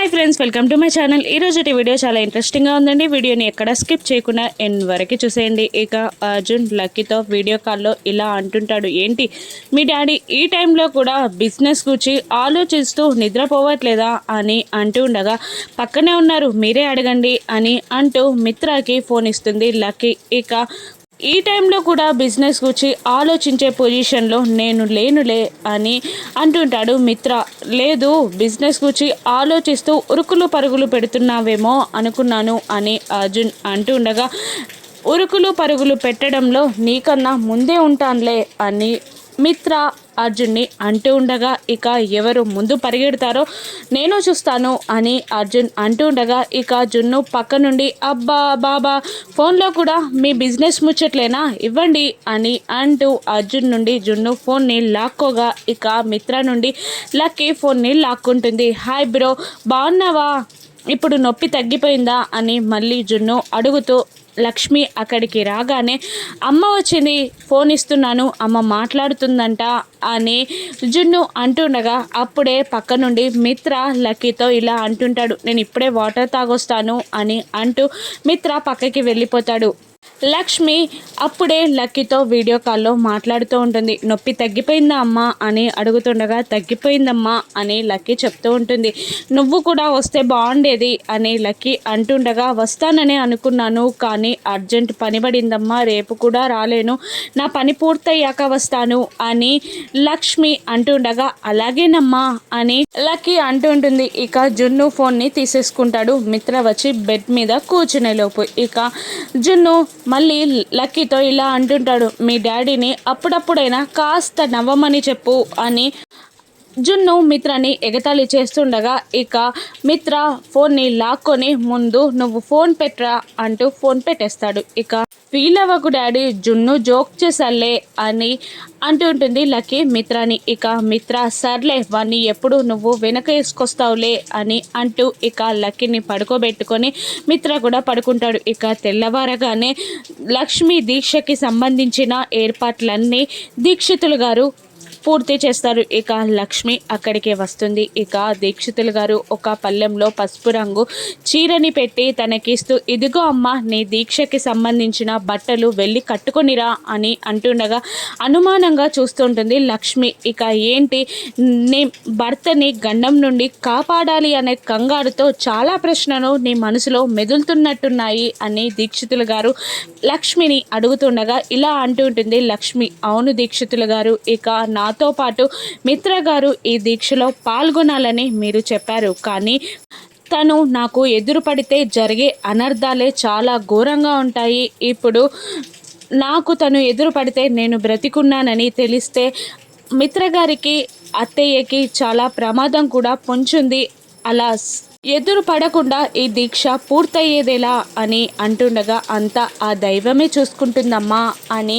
Hi friends welcome to my channel ఈ రోజు video చాలా ఇంట్రెస్టింగ్గా ఉందండి. వీడియోని ఎక్కడ స్కిప్ చేయకుండా ఎండ్ వరకు చూసేయండి. ఇక అర్జున్ లక్కీతో వీడియో కాల్లో ఇలా అంటుంటాడు ఏంటి? మీ డాడీ ఈ టైంలో కూడా బిజినెస్ గురించి ఆలోచిస్తూ నిద్రపోవట్లేదా? అని అంటూ ఉండగా పక్కనే ఉన్నారు మీరే అడగండి అని అంటూ మిత్రాకి ఫోన్ ఇస్తుంది లక్కీ. ఇక ఈ టైంలో కూడా బిజినెస్ గురించి ఆలోచించే పొజిషన్లో నేను లేనులే అని అంటుంటాడు మిత్ర. లేదు బిజినెస్ గురించి ఆలోచిస్తూ ఉరుకులు పరుగులు పెడుతున్నావేమో అనుకున్నాను అని అర్జున్ అంటుండగా ఉరుకులు పరుగులు పెట్టడంలో నీకన్నా ముందే ఉంటానులే అని మిత్ర అర్జున్ని అంటూ ఉండగా ఇక ఎవరు ముందు పరిగెడతారో నేను చూస్తాను అని అర్జున్ అంటూ ఉండగా ఇక జున్ను పక్క నుండి అబ్బా బాబా ఫోన్లో కూడా మీ బిజినెస్ ముచ్చట్లేనా? ఇవ్వండి అని అంటూ అర్జున్ నుండి జున్ను ఫోన్ని లాక్కోగా ఇక మిత్ర నుండి లక్కీ ఫోన్ని లాక్కుంటుంది. హాయ్ బ్రో బాగున్నావా? ఇప్పుడు నొప్పి తగ్గిపోయిందా అని మళ్ళీ జున్ను అడుగుతూ లక్ష్మి అక్కడికి రాగానే అమ్మ వచ్చింది ఫోన్ ఇస్తున్నాను అమ్మ మాట్లాడుతుందంట అని జున్ను అంటుండగా అప్పుడే పక్క నుండి మిత్ర లక్కీతో ఇలా అంటుంటాడు నేను ఇప్పుడే వాటర్ తాగొస్తాను అని అంటూ మిత్ర పక్కకి వెళ్ళిపోతాడు. లక్ష్మి అప్పుడే లక్కీతో వీడియో కాల్లో మాట్లాడుతూ ఉంటుంది. నొప్పి తగ్గిపోయిందా అమ్మా? అని అడుగుతుండగా తగ్గిపోయిందమ్మా అని లక్కీ చెప్తూ ఉంటుంది. నువ్వు కూడా వస్తే బాగుండేది అని లక్కీ అంటుండగా వస్తానని అనుకున్నాను కానీ అర్జెంట్ పని పడిందమ్మా రేపు కూడా రాలేను. నా పని పూర్తయ్యాక వస్తాను అని లక్ష్మి అంటుండగా అలాగేనమ్మా అని లక్కీ అంటుంటుంది ఇక జున్ను ఫోన్ని తీసేసుకుంటాడు. మిత్ర వచ్చి బెడ్ మీద కూర్చునే లోపు ఇక జున్ను మళ్ళీ లక్కీతో ఇలా అంటుంటాడు మీ డాడీని అప్పుడప్పుడైనా కాస్త నవ్వమని చెప్పు అని జున్ను మిత్రని ఎగతాళి చేస్తుండగా ఇక మిత్ర ఫోన్ని లాక్కొని ముందు నువ్వు ఫోన్ పెట్టరా అంటూ ఫోన్ పెట్టేస్తాడు. ఇక ఫీల్ అవ్వకు డాడీ జున్ను జోక్ చేసల్లే అని అంటుంటుంది లక్కీ మిత్రాని. ఇక మిత్ర సర్లే వాణ్ణి ఎప్పుడు నువ్వు వెనక వేసుకొస్తావులే అని అంటూ ఇక లక్కీని పడుకోబెట్టుకొని మిత్ర కూడా పడుకుంటాడు. ఇక తెల్లవారగానే లక్ష్మి దీక్షకి సంబంధించిన ఏర్పాట్లన్నీ దీక్షితులు గారు పూర్తి చేస్తారు. ఇక లక్ష్మి అక్కడికే వస్తుంది. ఇక దీక్షితులు గారు ఒక పళ్ళెంలో పసుపు రంగు చీరని పెట్టి తనకిస్తూ ఇదిగో అమ్మ నీ దీక్షకి సంబంధించిన బట్టలు వెళ్ళి కట్టుకొనిరా అని అంటుండగా అనుమానంగా చూస్తుంటుంది లక్ష్మి. ఇక ఏంటి? నీ భర్తని గండం నుండి కాపాడాలి అనే కంగారుతో చాలా ప్రశ్నలు నీ మనసులో మెదులుతున్నట్టున్నాయి అని దీక్షితులు గారు లక్ష్మిని అడుగుతుండగా ఇలా అంటుంటుంది లక్ష్మి అవును దీక్షితులు గారు ఇక నా మాతో పాటు మిత్ర గారు ఈ దీక్షలో పాల్గొనాలని మీరు చెప్పారు. కానీ తను నాకు ఎదురు పడితే జరిగే అనర్థాలే చాలా ఘోరంగా ఉంటాయి. ఇప్పుడు నాకు తను ఎదురు పడితే నేను బ్రతికున్నానని తెలిస్తే మిత్రగారికి అత్తయ్యకి చాలా ప్రమాదం కూడా పొంచుంది. అలా ఎదురు పడకుండా ఈ దీక్ష పూర్తయ్యేదేలా అని అంటుండగా అంతా ఆ దైవమే చూసుకుంటుందమ్మా అని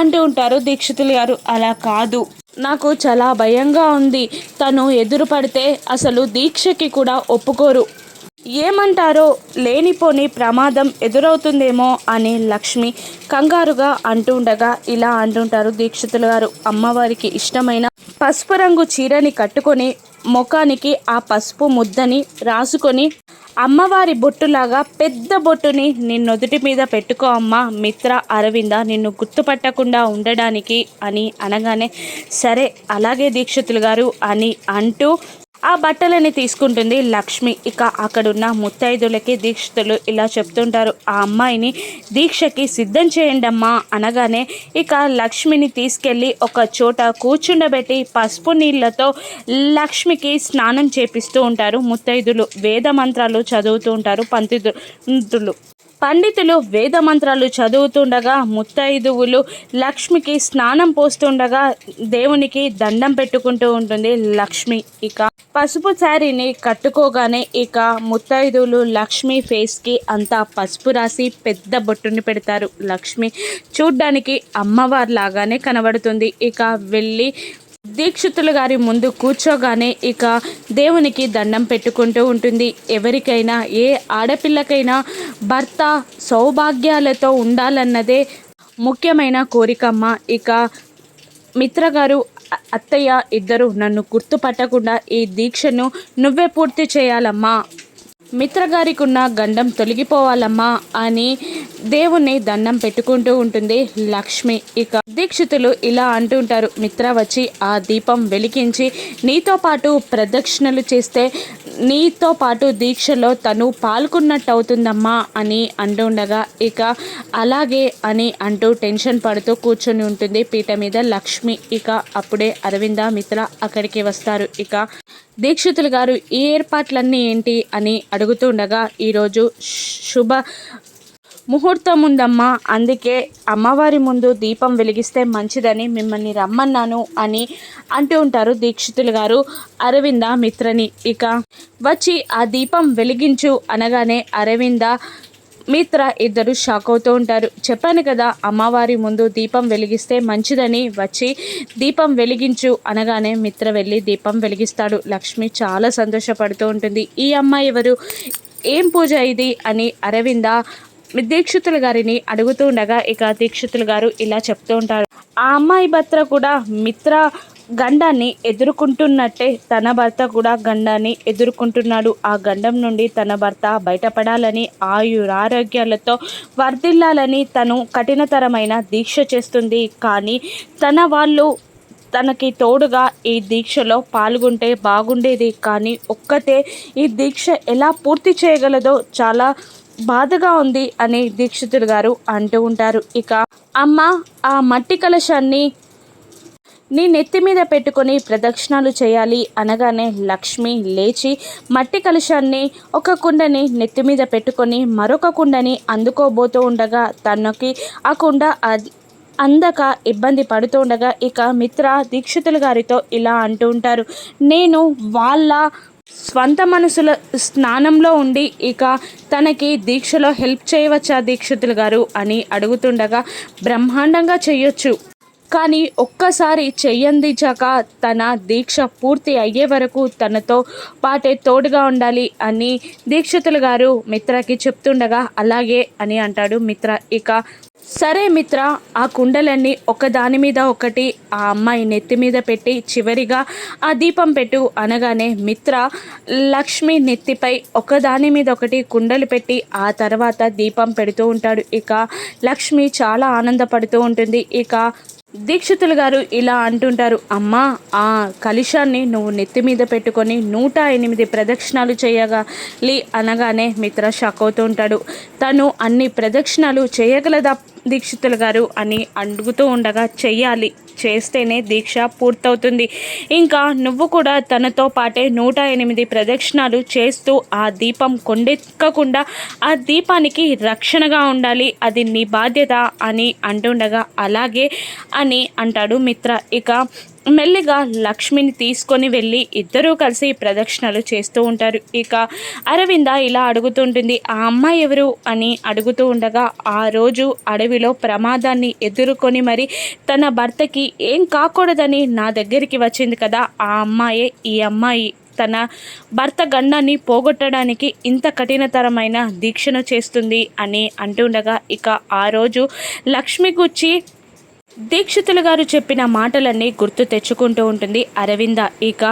అంటూ ఉంటారు దీక్షితులు గారు. అలా కాదు. నాకు చాలా భయంగా ఉంది. తను ఎదురు పడితే అసలు దీక్షకి కూడా ఒప్పుకోరు. ఏమంటారో లేనిపోని ప్రమాదం ఎదురవుతుందేమో అని లక్ష్మి కంగారుగా అంటుండగా ఇలా అంటుంటారు దీక్షితులు గారు. అమ్మవారికి ఇష్టమైన పసుపు రంగు చీరని కట్టుకొని ముఖానికి ఆ పసుపు ముద్దని రాసుకొని అమ్మవారి బొట్టులాగా పెద్ద బొట్టుని నిన్నొదుటి మీద పెట్టుకో అమ్మ మిత్ర అరవింద నిన్ను గుర్తుపట్టకుండా ఉండడానికి అని అనగానే సరే అలాగే దీక్షితులు గారు అని అంటూ ఆ బట్టలని తీసుకుంటుంది లక్ష్మి. ఇక అక్కడున్న ముత్తైదులకి దీక్షితులు ఇలా చెప్తుంటారు ఆ అమ్మాయిని దీక్షకి సిద్ధం చేయండి అమ్మా అనగానే ఇక లక్ష్మిని తీసుకెళ్ళి ఒక చోట కూర్చుండబెట్టి పసుపు నీళ్ళతో లక్ష్మికి స్నానం చేపిస్తూ ఉంటారు ముత్తైదులు. వేద మంత్రాలు చదువుతూ ఉంటారు పండితులు. పండితులు వేద మంత్రాలు చదువుతుండగా ముత్తైదువులు లక్ష్మికి స్నానం పోస్తుండగా దేవునికి దండం పెట్టుకుంటూ ఉంటుంది లక్ష్మి. ఇక పసుపు శారీని కట్టుకోగానే ఇక ముత్తైదువులు లక్ష్మి ఫేస్కి అంతా పసుపు రాసి పెద్ద బొట్టుని పెడతారు. లక్ష్మి చూడ్డానికి అమ్మవారి లాగానే కనబడుతుంది. ఇక వెళ్ళి దీక్షితులు గారి ముందు కూర్చోగానే ఇక దేవునికి దండం పెట్టుకుంటూ ఉంటుంది. ఎవరికైనా ఏ ఆడపిల్లకైనా భర్త సౌభాగ్యాలతో ఉండాలన్నదే ముఖ్యమైన కోరికమ్మ ఇక మిత్రగారు అత్తయ్య ఇద్దరు నన్ను గుర్తుపట్టకుండా ఈ దీక్షను నువ్వే పూర్తి చేయాలమ్మా. మిత్రగారికి ఉన్న గండం తొలగిపోవాలమ్మా అని దేవుణ్ణి దండం పెట్టుకుంటూ ఉంటుంది లక్ష్మి. ఇక దీక్షితులు ఇలా అంటుంటారు మిత్ర వచ్చి ఆ దీపం వెలిగించి నీతో పాటు ప్రదక్షిణలు చేస్తే నీతో పాటు దీక్షలో తను పాల్గొన్నట్టు అవుతుందమ్మా అని అంటుండగా ఇక అలాగే అని అంటూ టెన్షన్ పడుతూ కూర్చొని ఉంటుంది పీట మీద లక్ష్మి. ఇక అప్పుడే అరవింద మిత్ర అక్కడికి వస్తారు. ఇక దీక్షితులు గారు ఈ ఏర్పాట్లన్నీ ఏంటి? అని అడుగుతుండగా ఈరోజు శుభ ముహూర్తం ఉందమ్మా అందుకే అమ్మవారి ముందు దీపం వెలిగిస్తే మంచిదని మిమ్మల్ని రమ్మన్నాను అని అంటూ ఉంటారు దీక్షితులు గారు అరవింద మిత్రని. ఇక వచ్చి ఆ దీపం వెలిగించు అనగానే అరవింద మిత్ర ఇద్దరు షాక్ అవుతూ ఉంటారు. చెప్పాను కదా అమ్మవారి ముందు దీపం వెలిగిస్తే మంచిదని వచ్చి దీపం వెలిగించు అనగానే మిత్ర వెళ్ళి దీపం వెలిగిస్తాడు. లక్ష్మి చాలా సంతోషపడుతూ ఉంటుంది. ఈ అమ్మాయి ఎవరు? ఏం పూజ ఇది? అని అరవింద దీక్షితులు గారిని అడుగుతూ ఉండగా ఇక దీక్షితులు గారు ఇలా చెప్తూ ఉంటారు. ఆ అమ్మాయి భర్త కూడా మిత్ర గండాన్ని ఎదుర్కొంటున్నట్టే తన భర్త కూడా గండాన్ని ఎదుర్కొంటున్నాడు. ఆ గండం నుండి తన భర్త బయటపడాలని ఆయురారోగ్యాలతో వర్ధిల్లాలని తను కఠినతరమైన దీక్ష చేస్తుంది. కానీ తన వాళ్ళు తనకి తోడుగా ఈ దీక్షలో పాల్గొంటే బాగుండేది. కానీ ఒక్కతే ఈ దీక్ష ఎలా పూర్తి చేయగలదో చాలా బాధగా ఉంది అని దీక్షితుడు గారు అంటూ ఉంటారు. ఇక అమ్మ ఆ మట్టి కలశాన్ని నీ నెత్తి మీద పెట్టుకొని ప్రదక్షిణాలు చేయాలి అనగానే లక్ష్మి లేచి మట్టి కలశాన్ని ఒక కుండని నెత్తి మీద పెట్టుకొని మరొక కుండని అందుకోబోతూ ఉండగా తనకి ఆ కుండ అందక ఇబ్బంది పడుతూ ఉండగా ఇక మిత్ర దీక్షితులు గారితో ఇలా అంటూ ఉంటారు. నేను వాళ్ళ స్వంత మనసుల స్నానంలో ఉండి ఇక తనకి దీక్షలో హెల్ప్ చేయవచ్చా దీక్షితులు గారు అని అడుగుతుండగా బ్రహ్మాండంగా చేయొచ్చు. కానీ ఒక్కసారి చెయ్యందించాక తన దీక్ష పూర్తి అయ్యే వరకు తనతో పాటే తోడుగా ఉండాలి అని దీక్షితులు గారు మిత్రకి చెప్తుండగా అలాగే అని అంటాడు మిత్ర. ఇక సరే మిత్ర ఆ కుండలన్నీ ఒకదాని మీద ఒకటి ఆ అమ్మాయి నెత్తి మీద పెట్టి చివరిగా ఆ దీపం పెట్టు అనగానే మిత్ర లక్ష్మి నెత్తిపై ఒకదాని మీద ఒకటి కుండలు పెట్టి ఆ తర్వాత దీపం పెడుతూ ఉంటాడు. ఇక లక్ష్మి చాలా ఆనందపడుతూ ఉంటుంది. ఇక దీక్షితులు గారు ఇలా అంటుంటారు అమ్మా ఆ కలుషాన్ని నువ్వు నెత్తి మీద పెట్టుకొని నూట ఎనిమిది ప్రదక్షిణాలు చేయగలి అనగానే మిత్ర షాక్ అవుతూ ఉంటాడు. తను అన్ని ప్రదక్షిణాలు చేయగలదా దీక్షితులు గారు? అని అడుగుతూ ఉండగా చెయ్యాలి. చేస్తేనే దీక్ష పూర్తవుతుంది. ఇంకా నువ్వు కూడా తనతో పాటే నూట ఎనిమిది ప్రదక్షిణాలు చేస్తూ ఆ దీపం కొండెక్కకుండా ఆ దీపానికి రక్షణగా ఉండాలి. అది నీ బాధ్యత అని అంటుండగా అలాగే అని అంటాడు మిత్ర. ఇక మెల్లిగా లక్ష్మిని తీసుకొని వెళ్ళి ఇద్దరూ కలిసి ప్రదక్షిణలు చేస్తూ ఉంటారు. ఇక అరవింద ఇలా అడుగుతుంటుంది ఆ అమ్మాయి ఎవరు? అని అడుగుతూ ఉండగా ఆ రోజు అడవిలో ప్రమాదాన్ని ఎదుర్కొని మరి తన భర్తకి ఏం కాకూడదని నా దగ్గరికి వచ్చింది కదా. ఆ అమ్మాయే ఈ అమ్మాయి తన భర్త గండాన్ని పోగొట్టడానికి ఇంత కఠినతరమైన దీక్షను చేస్తుంది అని అంటుండగా ఇక ఆ రోజు లక్ష్మి గుచ్చి దీక్షితులు గారు చెప్పిన మాటలన్నీ గుర్తు తెచ్చుకుంటూ ఉంటుంది అరవింద. ఇక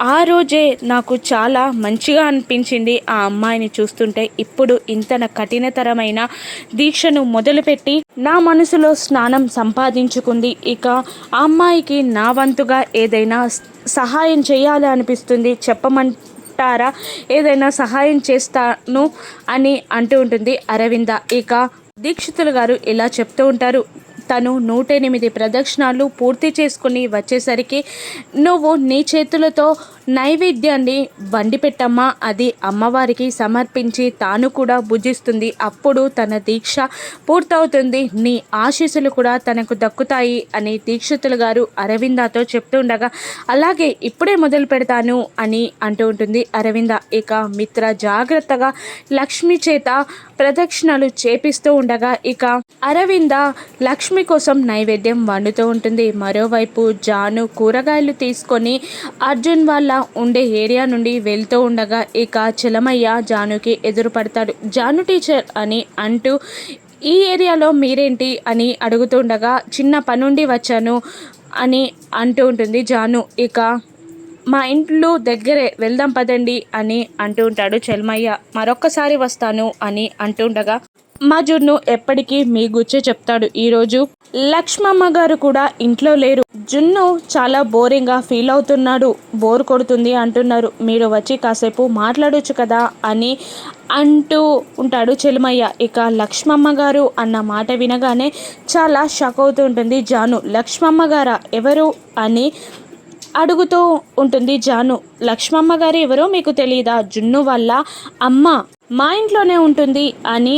ఆ రోజే నాకు చాలా మంచిగా అనిపించింది ఆ అమ్మాయిని చూస్తుంటే. ఇప్పుడు ఇంతన కఠినతరమైన దీక్షను మొదలుపెట్టి నా మనసులో స్నానం సంపాదించుకుంది. ఇక ఆ అమ్మాయికి నా వంతుగా ఏదైనా సహాయం చేయాలి అనిపిస్తుంది. చెప్పమంటారా? ఏదైనా సహాయం చేస్తాను అని అంటూ ఉంటుంది అరవింద. ఇక దీక్షితులు గారు ఇలా చెప్తూ ఉంటారు. తను నూట ఎనిమిది ప్రదక్షిణాలు పూర్తి చేసుకుని వచ్చేసరికి నువ్వు నీ చేతులతో నైవేద్యాన్ని వండి పెట్టమ్మా. అది అమ్మవారికి సమర్పించి తాను కూడా భుజిస్తుంది అప్పుడు తన దీక్ష పూర్తవుతుంది. నీ ఆశీస్సులు కూడా తనకు దక్కుతాయి అని దీక్షితులు గారు అరవిందతో చెప్తుండగా అలాగే ఇప్పుడే మొదలు పెడతాను అని అంటూ ఉంటుంది అరవింద. ఇక మిత్ర జాగ్రత్తగా లక్ష్మి చేత ప్రదక్షిణలు చేపిస్తూ ఉండగా ఇక అరవింద లక్ష్మి కోసం నైవేద్యం వండుతూ ఉంటుంది. మరోవైపు జాను కూరగాయలు తీసుకొని అర్జున్ వాళ్ళ ఉండే ఏరియా నుండి వెళ్తూ ఉండగా ఇక చలమయ్య జానుకి ఎదురుపడతాడు. జాను టీచర్ అని అంటూ ఈ ఏరియాలో మీరేంటి? అని అడుగుతుండగా చిన్న పనుండి వచ్చాను అని అంటూ ఉంటుంది జాను. ఇక మా ఇంట్లో దగ్గరే వెళ్దాం పదండి అని అంటూ ఉంటాడు చెల్మయ్య. మరొక్కసారి వస్తాను అని అంటుండగా మా జున్ను ఎప్పటికీ మీ గుచ్చే చెప్తాడు. ఈరోజు లక్ష్మమ్మ గారు కూడా ఇంట్లో లేరు. జున్ను చాలా బోరింగ్గా ఫీల్ అవుతున్నాడు. బోర్ కొడుతుంది అంటున్నారు. మీరు వచ్చి కాసేపు మాట్లాడొచ్చు కదా అని అంటూ ఉంటాడు చెలుమయ్య. ఇక లక్ష్మమ్మ గారు అన్న మాట వినగానే చాలా షాక్ అవుతూ ఉంటుంది జాను. లక్ష్మమ్మ గారా? ఎవరు? అని అడుగుతూ ఉంటుంది జాను. లక్ష్మమ్మ గారు ఎవరో మీకు తెలియదా జున్ను వల్ల అమ్మ మా ఇంట్లోనే ఉంటుంది అని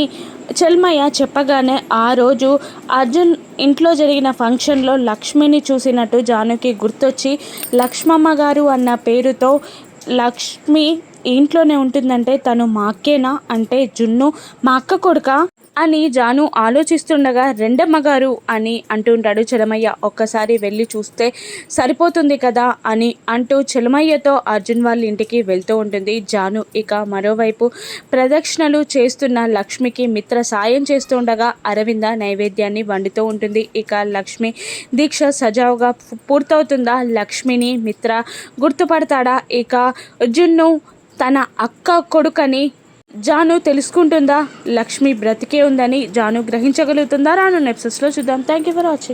చెల్మయ్య చెప్పగానే ఆ రోజు అర్జున్ ఇంట్లో జరిగిన ఫంక్షన్లో లక్ష్మిని చూసినట్టు జానుకి గుర్తొచ్చి లక్ష్మమ్మ గారు అన్న పేరుతో లక్ష్మి ఇంట్లోనే ఉంటుందంటే తను మా అక్కేనా అంటే జున్ను మా అక్క కొడుక? అని జాను ఆలోచిస్తుండగా రెండమ్మ గారు అని అంటుంటాడు చెలమయ్య. ఒక్కసారి వెళ్ళి చూస్తే సరిపోతుంది కదా అని అంటూ చెలమయ్యతో అర్జున్ వాళ్ళ ఇంటికి వెళ్తూ ఉంటుంది. జాను ఇక మరోవైపు ప్రదక్షిణలు చేస్తున్న లక్ష్మికి మిత్ర సాయం చేస్తుండగా అరవింద నైవేద్యాన్ని వండుతూ ఉంటుంది. ఇక లక్ష్మి దీక్ష సజావుగా పూర్తవుతుందా? లక్ష్మిని మిత్ర గుర్తుపడతాడా? ఇక అర్జున్ను తన అక్క కొడుకని జాను తెలుసుకుంటుందా? లక్ష్మి బ్రతికే ఉందని జాను గ్రహించగలుగుతుందా? రాను నెప్సెస్లో చూద్దాం. Thank you for watching